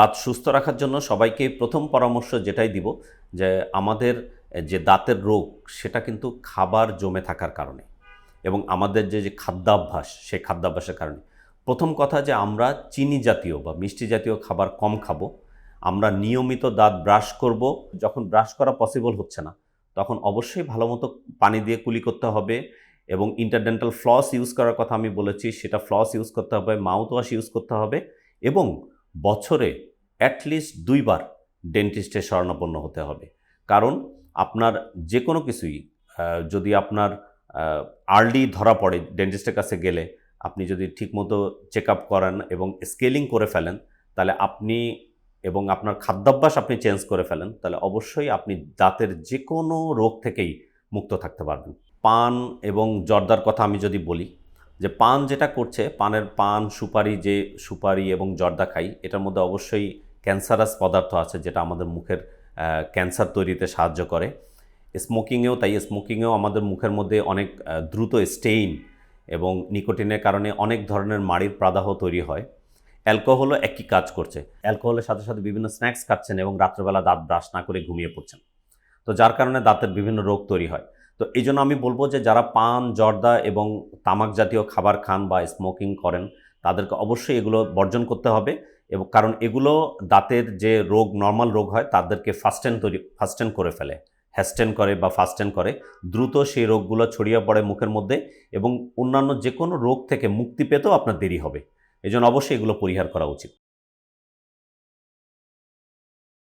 দাঁত সুস্থ রাখার জন্য সবাইকে প্রথম পরামর্শ যেটাই দিব যে আমাদের যে দাঁতের রোগ, সেটা কিন্তু খাবার জমে থাকার কারণে এবং আমাদের যে যে খাদ্যাভ্যাস, সেই খাদ্যাভ্যাসের কারণে। প্রথম কথা যে আমরা চিনি জাতীয় বা মিষ্টি জাতীয় খাবার কম খাব। আমরা নিয়মিত দাঁত ব্রাশ করব। যখন ব্রাশ করা পসিবল হচ্ছে না, তখন অবশ্যই ভালো মতো পানি দিয়ে কুলি করতে হবে এবং ইন্টারডেন্টাল ফ্লস ইউজ করার কথা আমি বলেছি, সেটা ফ্লস ইউজ করতে হবে মাউথ ওয়াশ ইউজ করতে হবে এবং বছরে অ্যাটলিস্ট দুইবার ডেন্টিস্টের শরণাপন্ন হতে হবে। কারণ আপনার যে কোনো কিছুই যদি আপনার আর্লি ধরা পড়ে ডেন্টিস্টের কাছে গেলে, আপনি যদি ঠিকমতো চেক আপ করান এবং স্কেলিং করে ফেলেন, তাহলে আপনি এবং আপনার খাদ্যাভ্যাস আপনি চেঞ্জ করে ফেলেন, তাহলে অবশ্যই আপনি দাঁতের যে কোনো রোগ থেকেই মুক্ত থাকতে পারবেন। পান এবং জর্দার কথা আমি যদি বলি, যে পান যেটা করছে, পানের পান সুপারি যে সুপারি এবং জর্দা খাই, এটার মধ্যে অবশ্যই ক্যান্সারাস পদার্থ আছে যেটা আমাদের মুখের ক্যান্সার তৈরিতে সাহায্য করে। স্মোকিংয়েও তাই, স্মোকিংয়েও আমাদের মুখের মধ্যে অনেক দ্রুত স্টেইন এবং নিকোটিনের কারণে অনেক ধরনের মাড়ির প্রাদাহ তৈরি হয়। অ্যালকোহলও একই কাজ করছে। অ্যালকোহলের সাথে সাথে বিভিন্ন স্ন্যাক্স খাচ্ছেন এবং রাত্রেবেলা দাঁত ব্রাশ না করে ঘুমিয়ে পড়ছেন। তো যার কারণে দাঁতের বিভিন্ন রোগ তৈরি হয়। তো এই জন্য আমি বলব যে যারা পান, জর্দা এবং তামাক জাতীয় খাবার খান বা স্মোকিং করেন, তাদেরকে অবশ্যই এগুলো বর্জন করতে হবে। এবং কারণ এগুলো দাঁতের যে রোগ নর্মাল রোগ হয়, তাদেরকে ফাস্টেন তৈরি ফাস্টেন করে ফেলে। হ্যাস্টেন করে বা ফাস্টেন করে, দ্রুত সেই রোগগুলো ছড়িয়ে পড়ে মুখের মধ্যে এবং অন্যান্য যে কোনো রোগ থেকে মুক্তি পেতেও আপনার দেরি হবে। এই জন্য অবশ্যই এগুলো পরিহার করা উচিত।